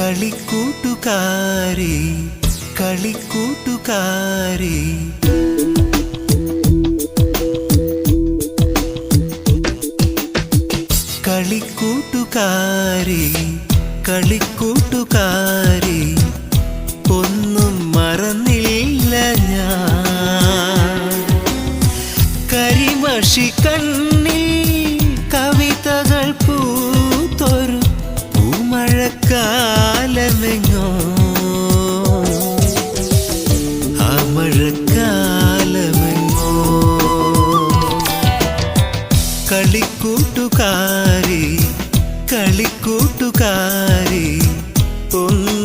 കളിക്കൂട്ടുകാരി കളിക്കൂട്ടുകാരി. കളിക്കൂട്ടുകാരി കളിക്കൂട്ടുകാരി ഒന്നും മറന്നില്ല ഞാൻ. കരിമഷി കണ്ണി മഴക്കാലമെങ്ങോ? കളിക്കൂട്ടുകാരി കളിക്കൂട്ടുകാരി ഒന്ന്